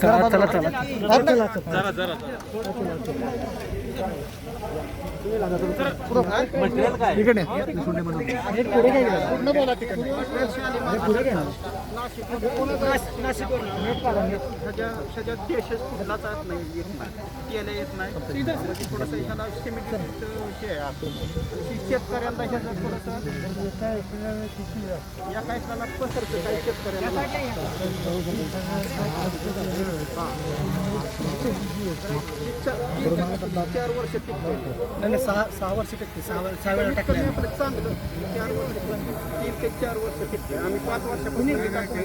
चला चला चला. इकडे. पुढे काय देशच नाही केलं येत नाही शेतकऱ्यांना ह्याचं थोडंसं या काही काळात पसरतं काही शेतकऱ्यांना चार वर्ष नाही सहा सहा वर्ष टिकते सहा सहा वेळा टाकले. चांगलं चार वर्ष तीन ते चार वर्ष टिकते आम्ही पाच हे टाकतो.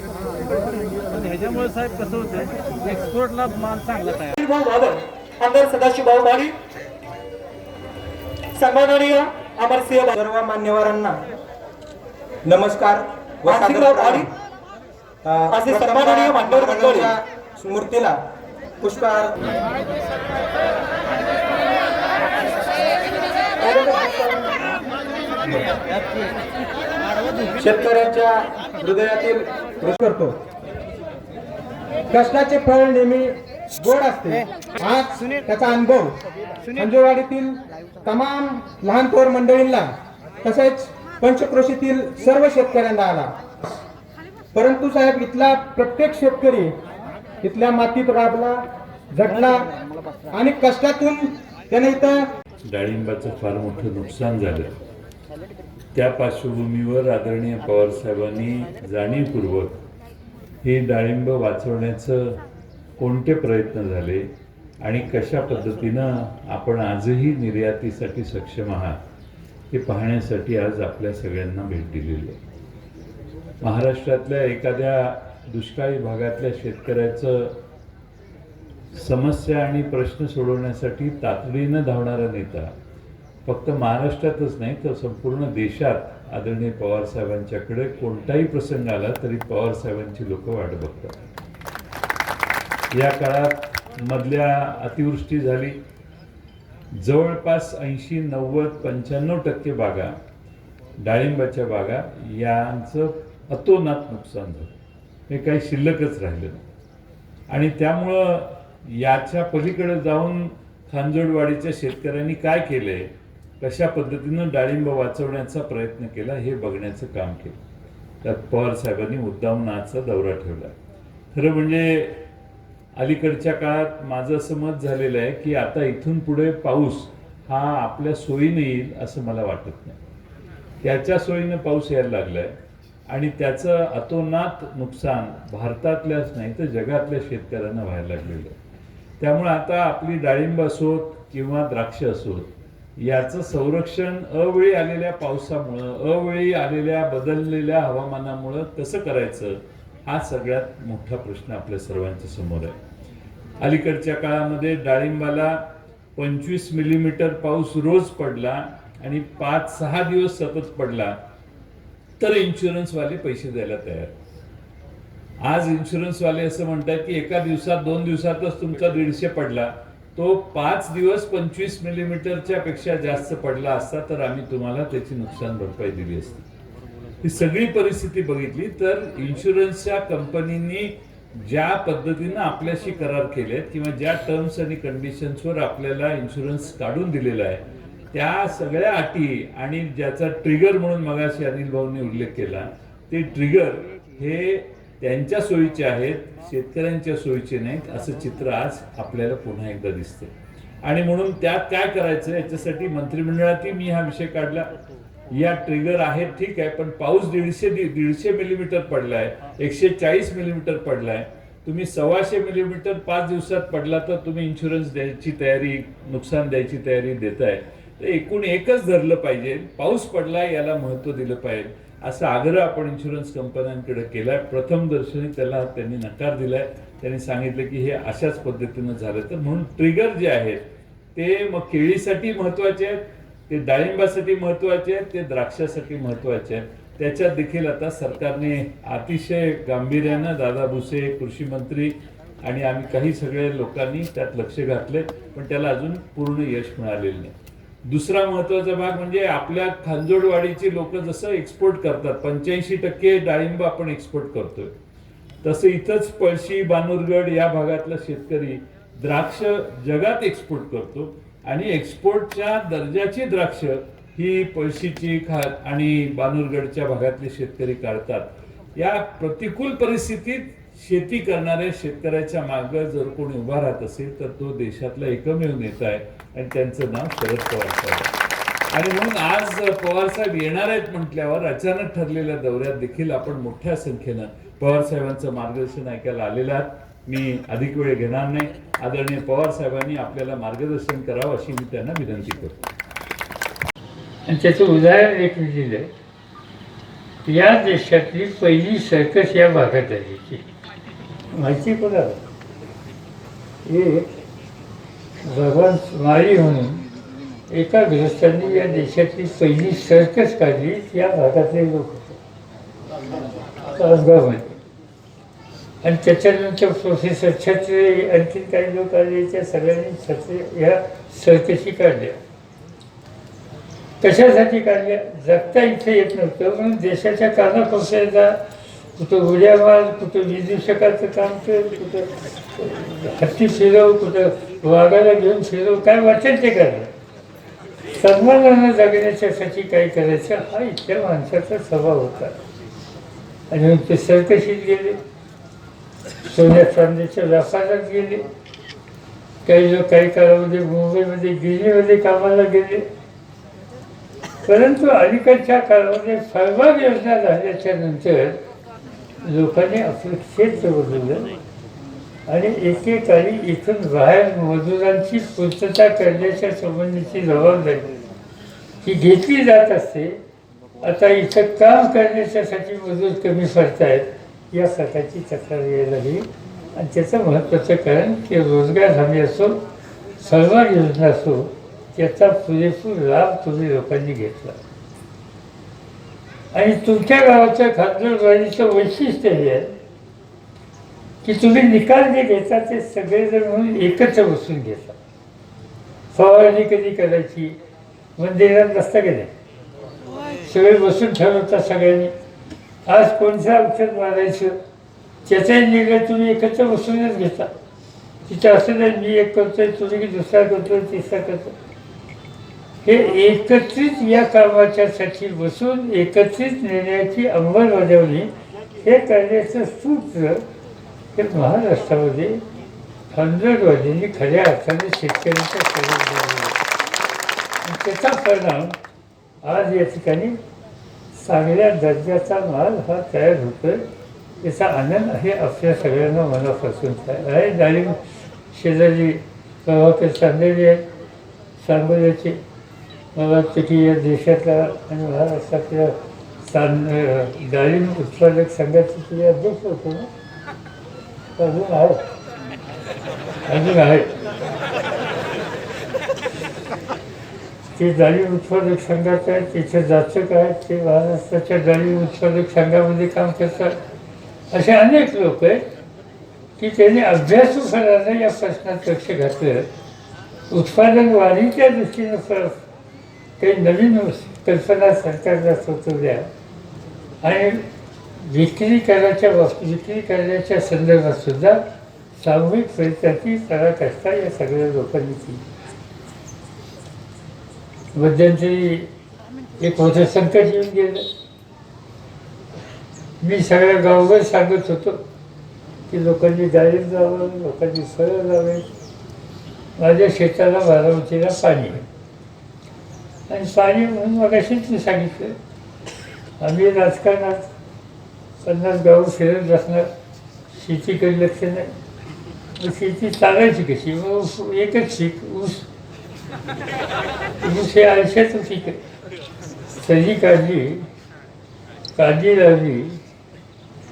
ह्याच्यामुळे साहेब कसं होतं एक्सपोर्टला माल चांगला तयार भाऊ बाबर आमदार सदाशिव भाऊ माळी सन्माननीय अमरसिंह सर्व मान्यवरांना नमस्कार व सादर प्रणाम. असे सन्माननीय मान्यवर मंडळी. मूर्तीला पुष्पहार. शेतकऱ्यांच्या हृदयातील करतो. कष्टाचे फळ नेहमी गोड असते. आज त्याचा अनुभव संजयवाडीतील तमाम लहान थोर मंडळींना तसेच पंचक्रोशीतील सर्व शेतकऱ्यांना आला. परंतु साहेब इथला प्रत्येक शेतकरी इथल्या मातीत राबला झटला आणि कष्टातून त्याने इथं डाळिंबाचं फार मोठं नुकसान झालं. त्या पार्श्वभूमीवर आदरणीय पवारसाहेबांनी जाणीवपूर्वक हे डाळिंब वाचवण्याचं कोणते प्रयत्न झाले आणि कशा पद्धतीनं आपण आजही निर्यातीसाठी सक्षम आहात हे पाहण्यासाठी आज आपल्या सगळ्यांना भेट दिलेली आहे. महाराष्ट्रातल्या एखाद्या दुष्काळी भागातल्या शेतकऱ्याचं समस्या आणि प्रश्न सोडवण्यासाठी तातडीनं धावणारा नेता. फक्त महाराष्ट्रातच नाही तर संपूर्ण देशात आदरणीय पवारसाहेबांच्याकडे कोणताही प्रसंग आला तरी पवारसाहेबांची लोक वाट बघतात. या काळात मधल्या अतिवृष्टी झाली. जवळपास ऐंशी नव्वद पंच्याण्णव टक्के बागा डाळिंबाच्या बागा यांचं अतोनात नुकसान झालं. हे काही शिल्लकच राहिलं नाही. आणि त्यामुळं याच्या पलीकडे जाऊन खांजोडवाडीच्या शेतकऱ्यांनी काय केलंय कशा पद्धतीनं डाळिंब वाचवण्याचा प्रयत्न केला हे बघण्याचं काम केलं. त्यात पवार साहेबांनी मुद्दाम दौरा ठेवला. खरं म्हणजे अलीकडच्या काळात माझं असं मत झालेलं आहे की आता इथून पुढे पाऊस हा आपल्या सोयीने येईल असं मला वाटत नाही. त्याच्या सोयीनं पाऊस यायला लागलाय आणि त्याचं अतोनात नुकसान भारतातल्याच नाही तर जगातल्या शेतकऱ्यांना व्हायला लागलेलं आहे. त्यामुळे आता आपली डाळिंब असोत किंवा द्राक्ष असोत याचं संरक्षण अवेळी आलेल्या पावसामुळं अवेळी आलेल्या बदललेल्या हवामानामुळं कसं करायचं हा सगळ्यात मोठा प्रश्न आपल्या सर्वांच्या समोर आहे. अलीकडच्या काळामध्ये डाळिंबाला पंचवीस मिलीमीटर पाऊस रोज पडला आणि पाच सहा दिवस सतत पडला तर इन्शुरन्सवाले पैसे द्यायला तयार. आज इन्शुरन्सवाले असं म्हणतात की एका दिवसात दोन दिवसातच तुमचा दीडशे पडला. तो पाच दिवस पंचवीस मिलीमीटरच्या पेक्षा जास्त पडला असता तर आम्ही तुम्हाला त्याची नुकसान भरपाई दिली असती. ही सगळी परिस्थिती बघितली तर इन्शुरन्सच्या कंपनीनी ज्या पद्धतीनं आपल्याशी करार केलेत किंवा ज्या टर्म्स आणि कंडिशन्सवर आपल्याला इन्शुरन्स काढून दिलेला आहे त्या सगळ्या अटी आणि ज्याचा ट्रिगर म्हणून मगाशी अनिल भाऊंनी उल्लेख केला ते ट्रिगर हे त्यांच्या सोयीचे आहेत शेतकऱ्यांच्या सोयीचे नाहीत असं चित्र आज आपल्याला पुन्हा एकदा दिसतं आणि म्हणून त्यात काय करायचं याच्यासाठी मंत्रिमंडळातही मी हा विषय काढला. या ट्रिगर आहेत ठीक आहे पण पाऊस दीडशे दीडशे मिलीमीटर पडलाय एकशे चाळीस मिलीमीटर पडलाय. तुम्ही सव्वाशे मिलीमीटर पाच दिवसात पडला तर तुम्ही इन्शुरन्स द्यायची तयारी नुकसान द्यायची तयारी देताय. तर एकूण एकच धरलं पाहिजे. पाऊस पडला याला महत्त्व दिलं पाहिजे. असा आग्रह आपण इन्शुरन्स कंपन्यांकडे केलाय. आहे प्रथमदर्शनी त्याला त्यांनी नकार दिलाय. त्यांनी सांगितलं की हे अशाच पद्धतीनं झालं. तर म्हणून ट्रिगर जे आहेत ते मग केळीसाठी महत्त्वाचे आहेत ते डाळिंबासाठी महत्त्वाचे आहेत ते द्राक्षासाठी महत्त्वाचे आहेत. त्याच्यात देखील आता सरकारने अतिशय गांभीर्यानं दादा भुसे कृषी मंत्री आणि आम्ही काही सगळे लोकांनी त्यात लक्ष घातले पण त्याला अजून पूर्ण यश मिळालेलं नाही. दुसरा महत्त्वाचा भाग म्हणजे आपल्या खांजोडवाडीची लोक जसं एक्सपोर्ट करतात पंच्याऐंशी टक्के डाळिंब आपण एक्सपोर्ट करतोय. तसं इथंच पळशी बानुरगड या भागातला शेतकरी द्राक्ष जगात एक्सपोर्ट करतो आणि एक्सपोर्टच्या दर्जाची द्राक्ष ही पळशीची खा आणि बानुरगडच्या भागातले शेतकरी काढतात. या प्रतिकूल परिस्थितीत शेती करणाऱ्या शेतकऱ्याच्या मागं जर कोणी उभा राहत असेल तर तो देशातला एकमेव नेता आहे आणि त्यांचं नाव शरद पवार साहेब आहे. आणि म्हणून आज पवार साहेब येणार आहेत म्हटल्यावर अचानक ठरलेल्या दौऱ्यात देखील आपण मोठ्या संख्येनं पवार साहेबांचं मार्गदर्शन ऐकायला आलेलं आहात. मी अधिक वेळ घेणार नाही. आदरणीय पवार साहेबांनी आपल्याला मार्गदर्शन करावं अशी मी त्यांना विनंती करतो. आणि त्याचं उदाहरण एक मी दिलं या देशातली पहिली सर्कस या भागात आली माहिती कोणा एक भगवान माळी म्हणून एका गृहस्थांनी या देशातली पहिली सर्कस काढली या भागातले लोक होते. आणि त्याच्यानंतर प्रोफेसर छत्रे आणखी काही लोक आले त्या सगळ्यांनी छत्रे या सर्कशी काढल्या. कशासाठी काढल्या? जगता इथे येत नव्हतं म्हणून देशाच्या कानाकोपऱ्याचा कुठं उड्या मार कुठं विदूषकाचं काम कर कुठं हत्ती फिरव कुठं वाघाला घेऊन फिरव काय वाटेल ते करा. सन्मानानं जगण्याच्यासाठी काय करायचं हा इथल्या माणसाचा स्वभाव होता. आणि मग ते सरकशीत गेले. सोन्या चांदीच्या व्यापारात गेले. काही लोक काही काळामध्ये मुंबईमध्ये दिल्लीमध्ये कामाला गेले. परंतु अलीकडच्या काळामध्ये फळबाग योजना झाल्याच्यानंतर लोकांनी आपलं क्षेत्र बदललं आणि एकेकाळी इथून बाहेर मजुरांची पूर्तता करण्याच्या संबंधीची जबाबदारी ही घेतली जात असते. आता इथं काम करण्याच्यासाठी मजूर कमी पडतायत या प्रकारची तक्रार यायला ही आणि त्याचं महत्त्वाचं कारण की रोजगार हमी असो सर्व योजना असो त्याचा पुरेपूर लाभ तुम्ही लोकांनी घेतला. आणि तुमच्या गावाच्या खासदारवाडीचं वैशिष्ट्य हे आहे की तुम्ही निकाल जे घेता ते सगळेजण म्हणून एकत्र बसून घेता फवारणी कधी करायची? मंदिरात नसता की नाही? सगळे बसून ठरवता सगळ्यांनी. आज कोणतं औषध मारायचं? त्याचाही निर्णय तुम्ही एकत्र बसूनच घेता. तिथं असं नाही मी एक करतोय तुम्ही दुसरा करतोय तिसरा करतोय. हे एकत्रित या कामाच्यासाठी बसून एकत्रित निर्णयाची अंमलबजावणी हे करण्याचं सूत्र हे महाराष्ट्रामध्ये हंड्रेडवाल्यांनी खऱ्या अर्थाने शेतकऱ्यांच्या सेवेत त्याचा परिणाम आज या ठिकाणी चांगल्या दर्जाचा माल हा तयार होतोय. याचा आनंद आहे आपल्या सगळ्यांना मनापासून. आहे डाळिंब शेजारी प्रभाकर चांदेली आहे सांगोल्याचे मला वाटतं या देशातल्या आणि महाराष्ट्रातल्या तां डाळिंब उत्पादक संघाचे तुझे अध्यक्ष होते ना अजून आहे अजून आहे ते डाळिंब उत्पादक संघात आहेत तिथे जाचक आहेत ते महाराष्ट्राच्या डाळिंब उत्पादक संघामध्ये काम करतात. असे अनेक लोक आहेत की त्यांनी अभ्यासूपणानं या प्रश्नात लक्ष घातलं. उत्पादन वाढीच्या दृष्टीनं ते काही नवीन कल्पना सरकारला सुचवल्या आणि विक्री करायच्या बाबतीत विक्री करण्याच्या संदर्भात सुद्धा सामूहिक प्रयत्नाची असता या सगळ्या लोकांनी केली. मध्यंतरी एक मोठं संकट येऊन गेलं. मी सगळ्या गावभर सांगत होतो की लोकांनी डाळिंब जावं लोकांनी फळं लावावी माझ्या शेताला बारामतीला पाणी आहे आणि पाणी म्हणून मग मी सांगितलं. आम्ही राजकारणात पन्नास गावं फिरत असणार शेतीकडे लक्ष नाही. मग शेती चालायची कशी? मग ऊस एकच पीक ऊस. ऊस हे आयुष्याचं पीक आहे सजी काढली काळजी लावली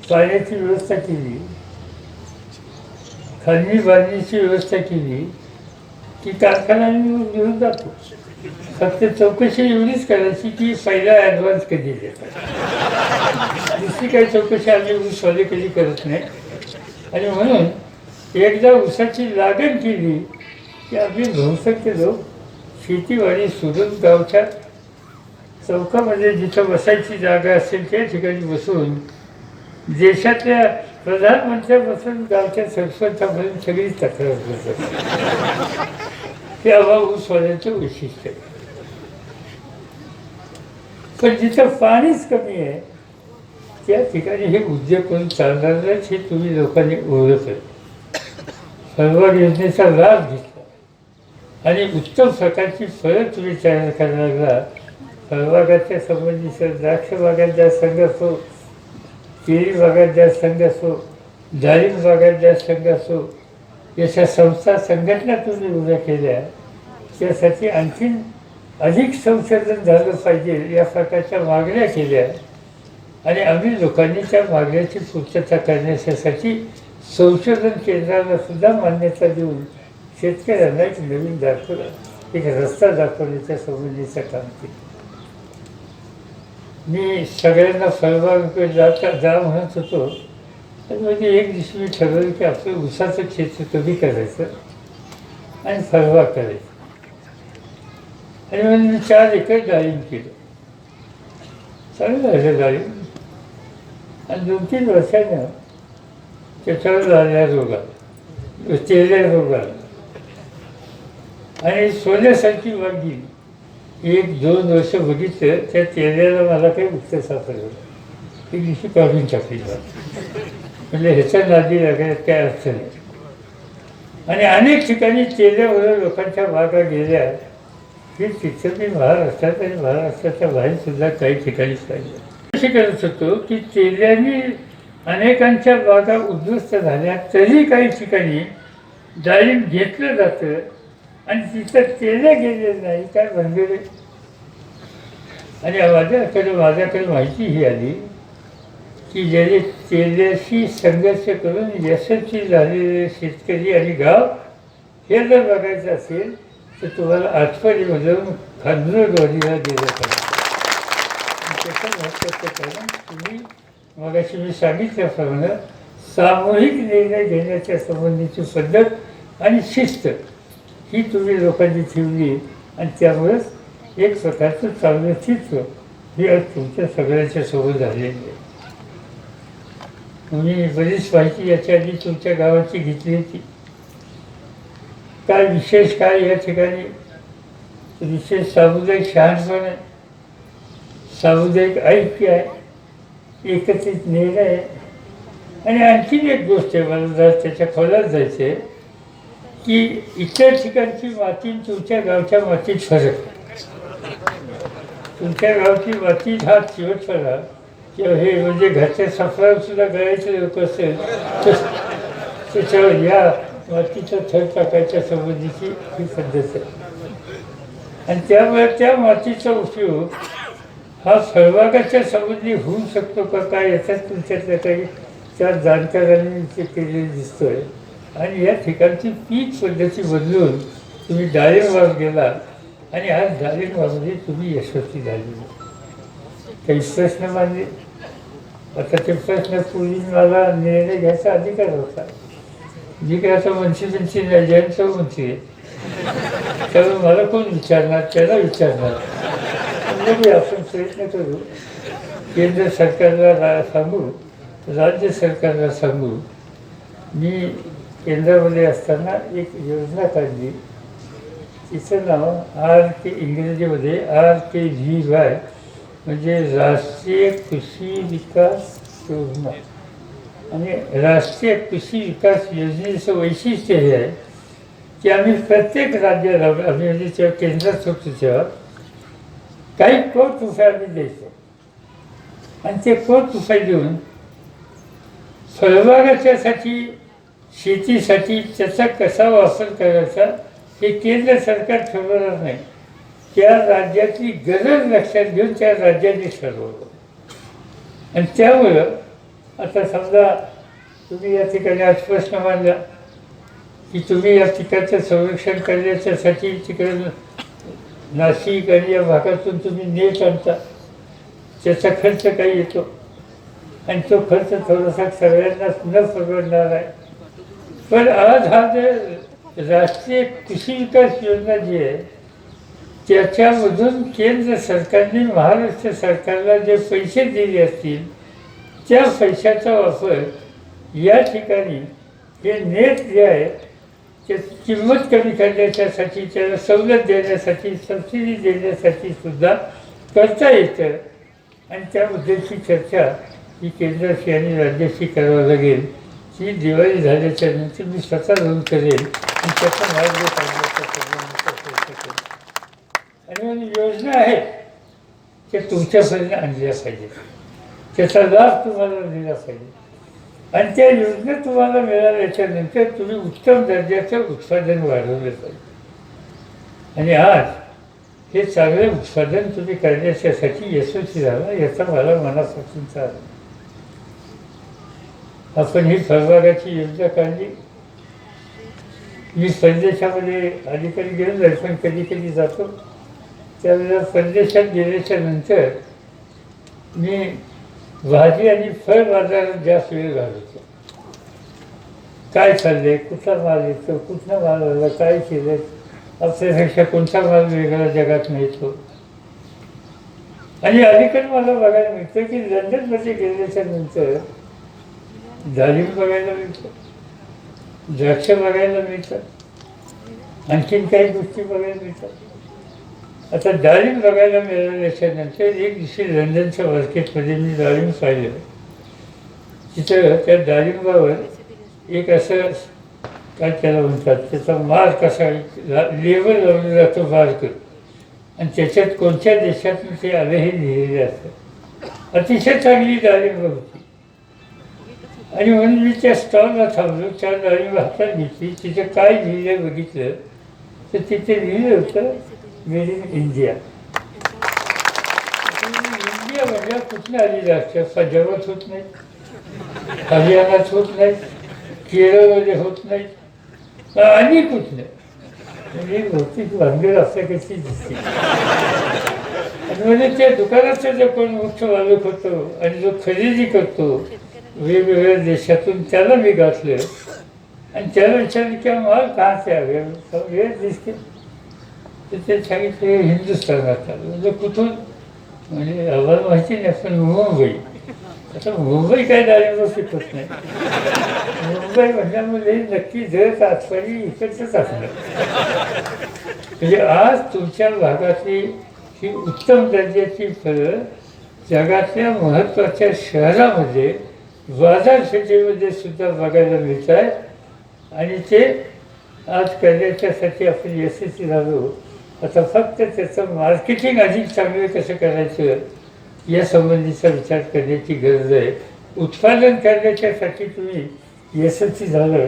पाण्याची व्यवस्था केली खालनी बांधणीची व्यवस्था केली की कारखाना घेऊन जातो. फक्त चौकशी एवढीच करायची की पहिला ॲडव्हान्स कधी देतात. दुसरी काही चौकशी आम्ही ऊसवाले कधी करत नाही. आणि म्हणून एकदा ऊसाची लागण केली की आम्ही बहुसंख्य लोक शेतीवाडी सोडून गावच्या चौकामध्ये जिथं बसायची जागा असेल त्या ठिकाणी बसून देशातल्या प्रधानमंत्र्यापासून गावच्या सरपंचापर्यंत सगळी तक्रार करतात. ते अभाव ऊसवाल्याचं वैशिष्ट्य आहे. पण जिथं पाणीच कमी आहे त्या ठिकाणी हे उद्योग करून चालणार हे तुम्ही लोकांनी ओळखलं फळबाग योजनेचा लाभ घेतला. आणि उत्तम प्रकारची फळं तुम्ही तयार करायला लागला फळबागाच्या संबंधीचं द्राक्ष बागात ज्या संघ असो केळी बागात ज्या संघ असो डाळिंब बागात ज्या संघ असो याच्या संस्था संघटना तुम्ही उभ्या केल्या त्यासाठी आणखीन अधिक संशोधन झालं पाहिजे या प्रकारच्या मागण्या केल्या. आणि आम्ही लोकांनी त्या मागण्याची पूर्तता करण्यासाठी संशोधन केंद्राला सुद्धा मान्यता देऊन शेतकऱ्यांना एक नवीन दाखवलं एक रस्ता दाखवण्याच्या संबंधीचं काम केलं. मी सगळ्यांना फळबाग जाता जा म्हणत होतो. तर म्हणजे एक दिवशी मी ठरवलं की आपलं ऊसाचं क्षेत्र कमी करायचं आणि फळबाग करायचं. आणि म्हणून मी चार एकर डाळिंब केलं. चांगलं झालं डाळिंब आणि दोन तीन वर्षानं त्याच्यावर झाल्या रोगाला तेल्या रोगाला आणि सोन्यासारखी वाढली एक दोन वर्ष बघितलं त्या तेल्याला मला काही उत्तर सापडलं एक दिवशी काढून टाकली म्हणजे ह्याच्या नादी लागण्यात काय अर्थ नाही आणि अनेक ठिकाणी तेल्यावर लोकांच्या बागा गेल्या. की तिथं मी महाराष्ट्रात आणि महाराष्ट्राच्या बाहेर सुद्धा काही ठिकाणी पाहिजे. असे करत होतो की तेल्याने अनेकांच्या बागा उद्ध्वस्त झाल्या तरी काही ठिकाणी डाळिंब घेतलं जातं आणि तिथं तेल्या गेले नाही काय बनलेले आणि माझ्याकडे माझ्याकडे माहिती ही आली की ज्याने तेल्याशी संघर्ष करून यशस्वी झालेले शेतकरी आणि गाव हे जर बघायचं असेल तर तुम्हाला आठवडीमधून खांदूरवाडीला गेलं पाहिजे. आणि त्याचं महत्त्वाचं कारण तुम्ही मगाशी मी सांगितल्याप्रमाणे सामूहिक निर्णय घेण्याच्या संबंधीची पद्धत आणि शिस्त ही तुम्ही लोकांनी ठेवली आणि त्यामुळेच एक प्रकारचं चांगलं चित्र हे आज तुमच्या सगळ्यांच्या सोबत झालेली आहे. तुम्ही बरीच माहिती याच्या आधी तुमच्या गावाची घेतली होती. काय विशेष काय या ठिकाणी? विशेष सामुदायिक शहाणपण आहे. सामुदायिक ऐक्य आहे. एकत्रित निर्णय आहे. आणि आणखीन एक गोष्ट आहे मला जर त्याच्या खोलात जायचं आहे की इतर ठिकाणची माती तुमच्या गावच्या मातीत फरक तुमच्या गावची माती हा चिवटपणा किंवा हे म्हणजे घरच्या सफरावर सुद्धा गळायचे लोक असेल तर त्याच्यावर या मातीचा थर टाकायच्या संबंधीची ही पद्धत आहे. आणि त्यामुळे त्या मातीचा उपयोग हा फळबागाच्या संबंधी होऊ शकतो का काय याच्यात तुमच्यातल्या काही त्या जाणकारांनी ते केलेलं दिसतोय. आणि या ठिकाणची पीक पद्धती बदलून तुम्ही डाळिंबाग गेला आणि आज डाळिंबामध्ये तुम्ही यशस्वी झालेली काही प्रश्न मानले आता ते प्रश्न पूर्वी मला निर्णय घ्यायचा अधिकार होता. जे काय आता म्हणशी बिनशी नाही जयंत म्हणते त्यामुळे मला कोण विचारणार? त्याला विचारणार. म्हणजे आपण प्रयत्न करू. केंद्र सरकारला रा- सांगू. राज्य सरकारला सांगू. मी केंद्रामध्ये असताना एक योजना काढली. तिचं नाव आर के इंग्रजीमध्ये आर के व्ही वाय म्हणजे राष्ट्रीय कृषी विकास योजना. आणि राष्ट्रीय कृषी विकास योजनेचं वैशिष्ट्य हे आहे की आम्ही प्रत्येक राज्याला आम्ही म्हणजे जेव्हा केंद्रात होतो तेव्हा काही कोट रुपये आम्ही द्यायचो. आणि ते कोट रुपये देऊन फळबागाच्यासाठी शेतीसाठी त्याचा कसा वापर करायचा हे केंद्र सरकार ठरवणार नाही. त्या राज्यातली गरज लक्षात घेऊन त्या राज्याने ठरवलं. आणि त्यामुळं आता समजा तुम्ही या ठिकाणी आज प्रश्न मांडला की तुम्ही या पिकाचं संरक्षण करण्याच्यासाठी तिकडे नाशिक आणि या भागातून तुम्ही नेट आणता. त्याचा खर्च काही येतो. आणि तो खर्च थोडासा सगळ्यांना न परवडणार आहे. पण आज हा जे राष्ट्रीय कृषी विकास योजना जी आहे त्याच्यामधून केंद्र सरकारने महाराष्ट्र सरकारला जे पैसे दिले असतील त्या पैशाचा वापर या ठिकाणी हे नेट जे आहे ते किंमत कमी करण्याच्यासाठी त्याला सवलत देण्यासाठी सबसिडी देण्यासाठी सुद्धा करता येतं. आणि त्याबद्दलची चर्चा ही केंद्राशी आणि राज्याशी करावं लागेल. ती दिवाळी झाल्याच्यानंतर मी स्वतः जाऊन करेल आणि त्याचा मार्ग काढण्याचा सर्वांचा प्रयत्न करेल आणि योजना आहेत त्या तुमच्यापर्यंत आणल्या पाहिजेत. त्याचा लाभ तुम्हाला दिला पाहिजे. आणि त्या योजना तुम्हाला मिळाल्याच्यानंतर तुम्ही उत्तम दर्जाचं उत्पादन वाढवलं पाहिजे. आणि आज हे चांगले उत्पादन तुम्ही करण्याच्यासाठी यशस्वी झाला याचा मला मनापासून चालला आपण ही सहभागाची योजना काढली. मी परदेशामध्ये अलीकडे गेलो नाही पण कधी कधी जातो. त्यावेळेला परदेशात गेल्याच्यानंतर मी भाजी आणि फळ बाजारात जास्त वेळ घालवतो. काय चाललंय? कुठला माल येतो कुठला माल आला काय केलं आपल्यापेक्षा कोणता माल वेगळा जगात मिळतो? आणि अलीकडे मला बघायला मिळतं की लंडनमध्ये गेल्याच्यानंतर डाळिंब बघायला मिळतं द्राक्ष बघायला मिळतात आणखीन काही गोष्टी बघायला मिळतात. आता डाळिंब बघायला मिळाल्याच्यानंतर एक दिवशी लंडनच्या मार्केटमध्ये मी डाळिंब पाहिलं. तिथं त्या डाळिंबावर एक असं काय त्याला म्हणतात त्याचा मार्क असा लेबल लावला जातो मार्क आणि त्याच्यात कोणत्या देशातून ते आलं हे लिहिलेलं असतं. अतिशय चांगली डाळिंब होती. आणि म्हणून मी त्या स्टॉलला थांबलो त्या डाळिंब हातात घेतली. तिथं काय लिहिलं बघितलं तर तिथे लिहिलं होतं मेड इन इंडिया. इंडिया म्हणजे कुठून आली राष्ट्र पंजाबात होत नाही. हरियाणात होत नाही. केरळमध्ये होत नाही. आणि कुठ नाही म्हणजे भौतिक भानगड असं कशी दिसते. आणि म्हणजे त्या दुकानाचं जो कोण मुख्य मालक होतो आणि जो खरेदी करतो वेगवेगळ्या देशातून त्याला मी गाठलं आणि त्याला विचारलं की माल का त्या वेळ दिसते. ते सांगितले हिंदुस्थानात म्हणजे कुठून? म्हणजे आम्हाला माहिती नाही पण मुंबई. आता मुंबई काय डाळिंब शिकत नाही मुंबई म्हणल्यामध्ये नक्की जर आजपारी इकडचंच असणार म्हणजे आज तुमच्या भागातली ही उत्तम दर्जाची फळं जगातल्या महत्त्वाच्या शहरामध्ये बाजारपेठेमध्ये सुद्धा बघायला मिळत आहेत आणि ते आज करण्याच्यासाठी आपण यशस्वी झालो. आता फक्त त्याचं मार्केटिंग अधिक चांगलं कसं करायचं या संबंधीचा विचार करण्याची गरज आहे. उत्पादन करण्याच्यासाठी तुम्ही यशस्वी झालं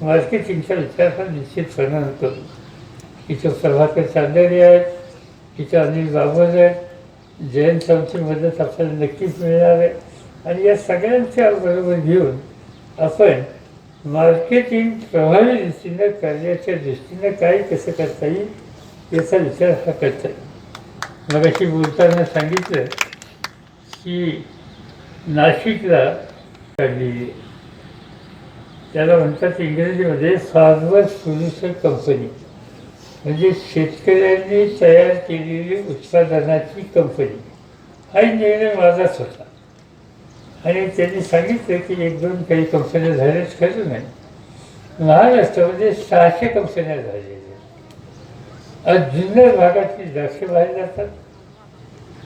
मार्केटिंगचा विचार हा निश्चितपणानं करू इथं प्रभाकर चांदेरी आहेत इथं अनिल बाबर आहेत जयंत चौथी मदत आपल्याला नक्कीच मिळणार आहे. आणि या सगळ्यांच्या बरोबर घेऊन आपण मार्केटिंग प्रभावी दृष्टीनं करण्याच्या दृष्टीनं काय कसं करता येईल याचा विचार हा करता येईल मग अशी बोलताना सांगितलं की नाशिकला काढलेली त्याला म्हणतात इंग्रजीमध्ये फार्मर प्रोड्युसर कंपनी. म्हणजे शेतकऱ्यांनी तयार केलेली उत्पादनाची कंपनी. हा निर्णय माझाच होता. आणि त्यांनी सांगितलं की एक दोन काही कंपन्या झाल्याच खरं नाही. महाराष्ट्रामध्ये सहाशे कंपन्या झालेल्या आज जुन्नर भागातली द्राक्ष बाहेर जातात.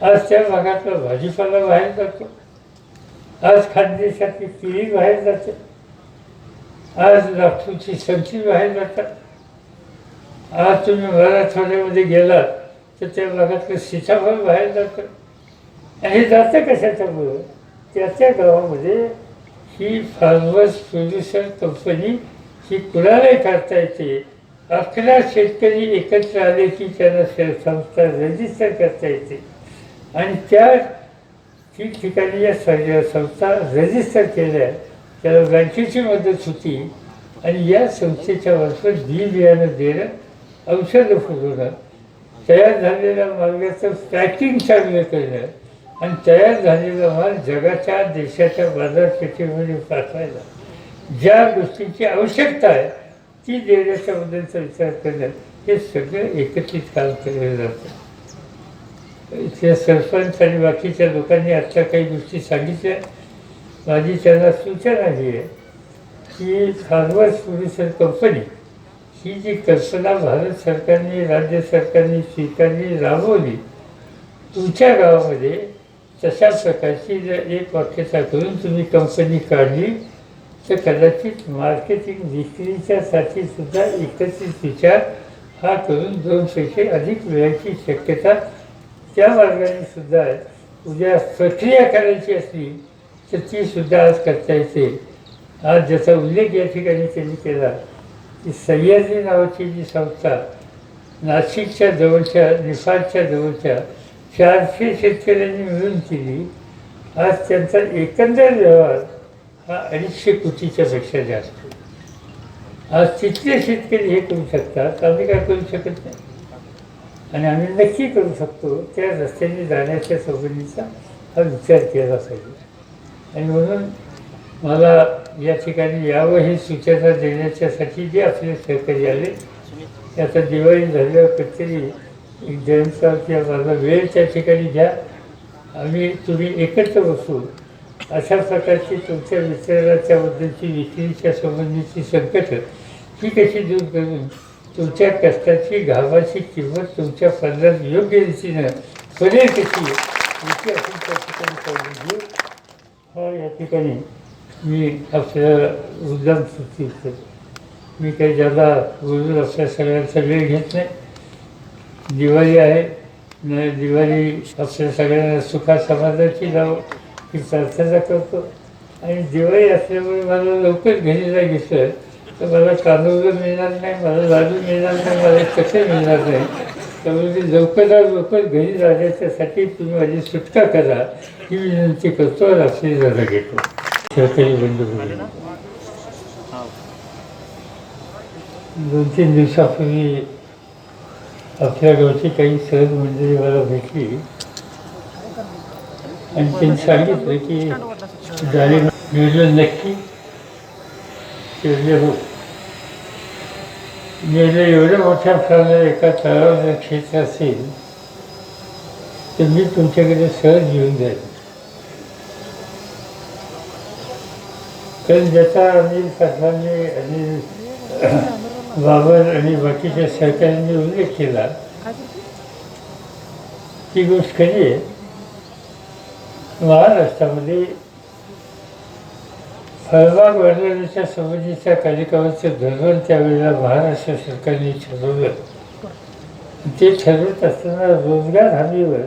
आज त्या भागातला भाजीपाला बाहेर जातो. आज खानदेशातली केळी बाहेर जाते. आज नागपूरची संख्या बाहेर जातात. आज तुम्ही मराठवाड्यामध्ये गेलात तर त्या भागातलं सीताफळ बाहेर जातं. आणि जातं कशाच्यामुळं त्या गावामध्ये ही फार्मर्स प्रोड्युसर कंपनी ही कुणालाही करता येते? अकरा शेतकरी एकत्र आले की त्यांना स- संस्था रजिस्टर करता येते. आणि त्या ठिकठिकाणी या स- संस्था रजिस्टर केल्या त्याला बँकेची मदत होती. आणि या संस्थेच्या मार्फत बी बियाणं देणं औषधं पुरवणं तयार झालेल्या मार्गाचं पॅकिंग चांगलं करणं आणि तयार झालेला माल जगाच्या देशाच्या बाजारपेठेमध्ये पाठवायला. ज्या गोष्टींची आवश्यकता आहे ती देण्याच्याबद्दलचा विचार करण्यात हे सगळं एकत्रित काम केलं जातं. इथल्या सरपंच आणि बाकीच्या लोकांनी आत्ता काही गोष्टी सांगितल्या. माझी त्यांना सूचना ही आहे की फार्मर्स प्रोड्युसर कंपनी ही जी कल्पना भारत सरकारने राज्य सरकारने स्वीकारली राबवली तुमच्या गावामध्ये तशा प्रकारची जर एक वाक्यता करून तुम्ही कंपनी काढली तर कदाचित मार्केटिंग विक्रीच्यासाठी सुद्धा एकत्रित विचार हा करून दोन पैसे अधिक मिळायची शक्यता त्या मार्गाने सुद्धा आहे. उद्या प्रक्रिया करायची असली तर ती सुद्धा आज करता येते आज ज्याचा उल्लेख या ठिकाणी त्यांनी केला की सह्याद्री नावाची जी संस्था नाशिकच्या जवळच्या निफाडच्या जवळच्या चारशे शेतकऱ्यांनी मिळून केली आज त्यांचा एकंदर व्यवहार हा अडीचशे कोटीच्या पेक्षा जास्त. आज तिथले शेतकरी हे करू शकतात आम्ही काय करू शकत नाही? आणि आम्ही नक्की करू शकतो त्या रस्त्याने जाण्याच्या संबंधीचा हा विचार केला पाहिजे. आणि म्हणून मला या ठिकाणी यावं ही सूचना देण्याच्यासाठी जे आपले सहकारी आले त्याचा आता दिवाळी झाल्यावर कधीतरी एक जयंतराव माझा वेळ त्या ठिकाणी घ्या आम्ही तुम्ही एकत्र बसू. अशा प्रकारची तुमच्या विचाराच्याबद्दलची विक्रीच्या संबंधीची संकट ही कशी दूर करून तुमच्या कष्टाची घामाची किंमत तुमच्या पदरात योग्य रीतीनं बनेल कशी याची आपण त्या ठिकाणी काळजी घेऊ हा या ठिकाणी मी आपल्याला उद्दाम सूचित मी काही ज्याला बोलून आपल्या सगळ्यांचा वेळ घेत नाही. दिवाळी आहे. न दिवाळी आपल्या सगळ्यांना सुखा समाधानाची जावं की प्रार्थना करतो. आणि दिवाळी असल्यामुळे मला लवकर घरी जायचं तर मला कांदूळ मिळणार नाही मला लाडू मिळणार नाही मला कसे मिळणार नाही. त्यामुळे ते लवकरात लवकर घरी जाण्याच्यासाठी तुम्ही माझी सुटका करा ही विनंती करतो रात्री आपली जागा घेतो. सहकारी बंद करून दोन तीन दिवसापूर्वी आपल्या गावची काही सहज मंडळी मला भेटली. आणि त्यांनी सांगितलं की झाले नियोजन नक्की हो. गेले एवढ्या मोठ्या प्रमाणात एका तळावर क्षेत्र असेल तर मी तुमच्याकडे सहज घेऊन जाईल. कारण ज्याचा अनिल पाटलांनी आणि बाबर आणि बाकीच्या सरकारने उल्लेख केला ती गोष्ट खरी आहे. महाराष्ट्रामध्ये फळबाग वर्धनाच्या संबंधीच्या कार्यक्रमाचं धोरण त्यावेळेला महाराष्ट्र सरकारने ठरवलं. ते ठरवत असताना रोजगार हमीवर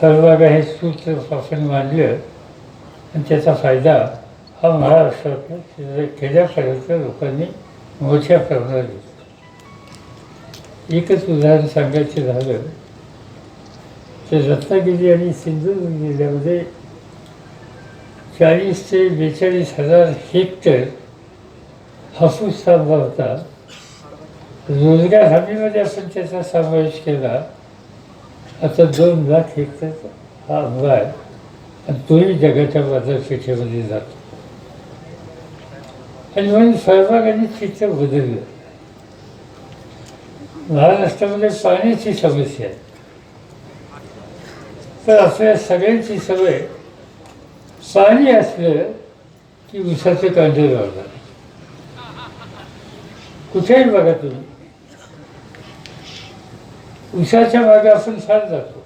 फळबाग हे सूत्र आपण मानलं. आणि त्याचा फायदा हा महाराष्ट्रातल्या खेड्यापाड्यातल्या लोकांनी मोठ्या प्रमाणात घेतला. एकच उदाहरण सांगायचं झालं. तर रत्नागिरी आणि सिंधुदुर्ग जिल्ह्यामध्ये चाळीस ते बेचाळीस हजार हेक्टर हापूस थांबला होता रोजगार हमीमध्ये आपण त्याचा समावेश केला आता दोन लाख हेक्टर हा आंबा आहे आणि तोही जगाच्या बाजारपेठेमध्ये जातो आणि म्हणून फळबागांनी चित्र बदललं महाराष्ट्रामध्ये पाण्याची समस्या आहे तर आपल्या सगळ्यांची सवय पाणी असलं की उसाचे कांदे लावतात कुठेही बघा तुम्ही. उसाच्या मागे आपण छान जातो.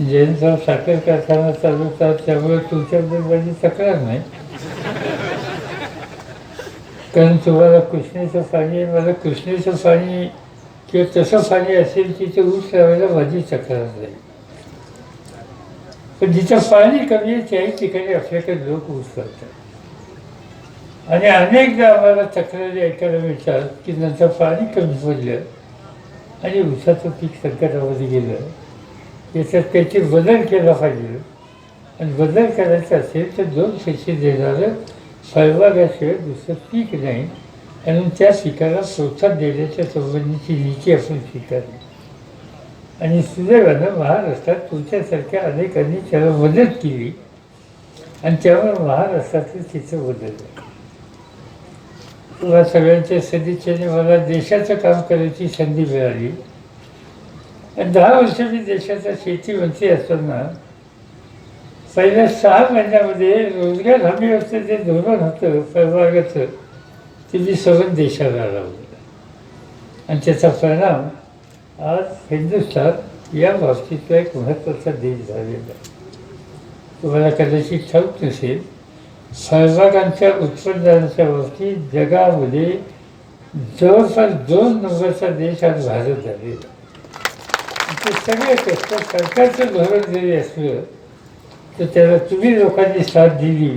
जयंतराव साखर कारखाना चालवतात त्यामुळे तुमच्याबद्दल माझी तक्रार नाही. कारण तुम्हाला कृष्णेचं पाणी मला कृष्णेचं पाणी किंवा तसं पाणी असेल तिथे ऊस लावायला माझी तक्रार नाही. पण जिथं पाणी कमी आहे त्याही ठिकाणी आपल्याकडे लोक ऊस करतात. आणि अनेकदा आम्हाला तक्रारी ऐकायला मिळतात की नंतर पाणी कमी पडलं आणि ऊसाचं पीक संकटामध्ये गेलं. याच्यात काहीतरी बदल केला पाहिजे. आणि बदल करायचा असेल तर दोन पैसे देणारं फळबागाशिवाय दुसरं पीक नाही. आणि त्या पिकाला प्रोत्साहन देण्याच्या संबंधीची नीती आपण स्वीकारली आणि सुदैवानं महाराष्ट्रात तुमच्यासारख्या अनेकांनी त्याला मदत केली आणि त्यामुळे महाराष्ट्रातील तिचं बदललं तुला सगळ्यांच्या सदिच्छेने मला देशाचं काम करायची संधी मिळाली आणि दहा वर्ष मी देशाचा शेतीमंत्री असताना पहिल्या सहा महिन्यामध्ये रोजगार हमीवरचं जे धोरण होतं फळबागाचं ते मी सगळं देशाला लावलं आणि त्याचा परिणाम आज हिंदुस्थान या बाबतीतला एक महत्त्वाचा देश झालेला आहे. तुम्हाला कदाचित ठाऊक नसेल सहभागांच्या उत्पादनाच्या बाबतीत जगामध्ये जवळपास दोन नंबरचा देश आज भारत झालेला ते सगळे कष्ट सरकारचं धोरण जरी असलं तर त्याला तुम्ही लोकांनी साथ दिली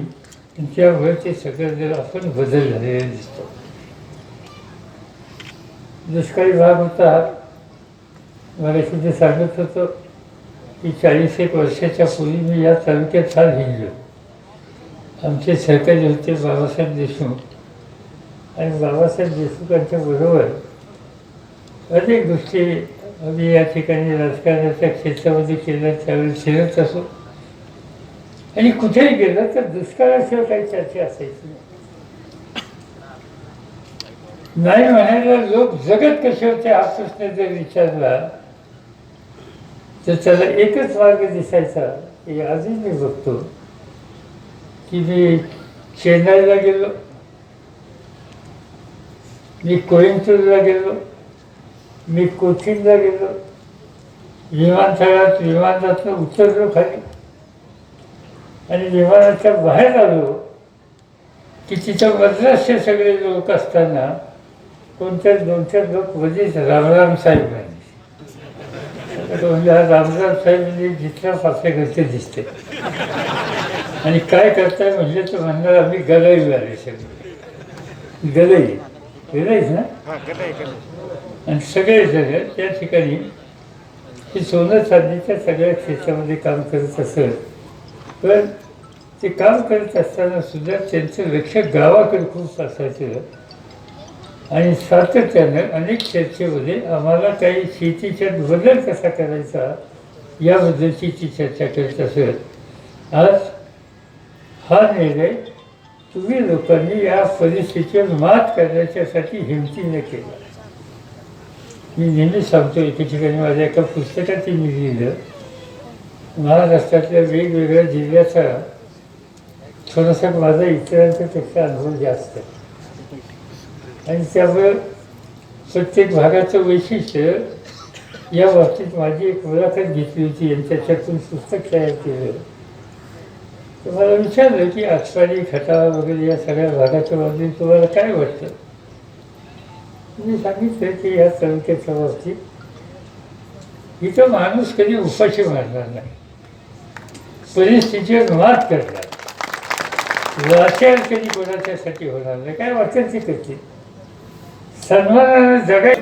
त्यामुळे ते सगळं जर आपण बदल झालेला दिसतो. दुष्काळी भाग होता. मला सुद्धा सांगत होतो की चाळीस एक वर्षाच्या पूर्वी मी या तालुक्यात फार हिंडलो. आमचे सहकारी होते बाबासाहेब देशमुख. आणि बाबासाहेब देशमुखांच्या बरोबर अनेक गोष्टी आम्ही या ठिकाणी राजकारणाच्या क्षेत्रामध्ये केल्या त्यावेळी फिरत असो. आणि कुठेही गेलं तर दुष्काळाशिवाय काही चर्चा असायची नाही. म्हणायला लोक जगत कसे होते हा प्रश्न जर विचारला तर त्याला एकच मार्ग दिसायचा की आजही मी बघतो की मी चेन्नईला गेलो मी कोइंबतूरला गेलो मी कोचीनला गेलो विमानतळात विमानातनं उतरलो खाली आणि विमानाच्या बाहेर आलो की तिथं मद्रासचे सगळे लोक असताना कोणत्या दोन चार लोक मध्येच रामराम साहेब म्हणजे हा रामराम साहेब म्हणजे जिथल्या घरचे दिसते. आणि काय करताय? म्हणजे तर म्हणणार आम्ही गलाई आले सगळे. गलाई? गलाईच ना? आणि सगळे जण त्या ठिकाणी हे सोनं चांदीच्या सगळ्या क्षेत्रामध्ये काम करत असत. पण ते काम करत असताना सुद्धा त्यांचं लक्ष गावाकडे खूप असायचं. आणि सातत्यानं अनेक चर्चेमध्ये आम्हाला काही शेतीच्या बदल कसा करायचा याबद्दलची ती चर्चा करत असत. आज हा निर्णय तुम्ही लोकांनी या परिस्थितीवर मात करण्याच्यासाठी हिमतीने केला. मी नेहमी सांगतो एके ठिकाणी माझ्या एका पुस्तकात मी लिहिलं महाराष्ट्रातल्या वेगवेगळ्या जिल्ह्याचा थोडासा माझा इतरांच्यापेक्षा अनुभव जास्त आहे. आणि त्यामुळे प्रत्येक भागाचं वैशिष्ट्य या बाबतीत माझी एक मुलाखत घेतली होती यांच्यातून पुस्तक तयार केलं. तर मला विचारलं की आसपाडी खटाळा वगैरे या सगळ्या भागाच्या बाबतीत तुम्हाला काय वाटतं? मी सांगितलं की या तालुक्याच्या बाबतीत इथं माणूस कधी उपाशी मारणार नाही. परिस्थितीवर मात करणार. वाचन कधी कोणाच्यासाठी होणार नाही. काय वाचन ते करते सन्मानानं जगाय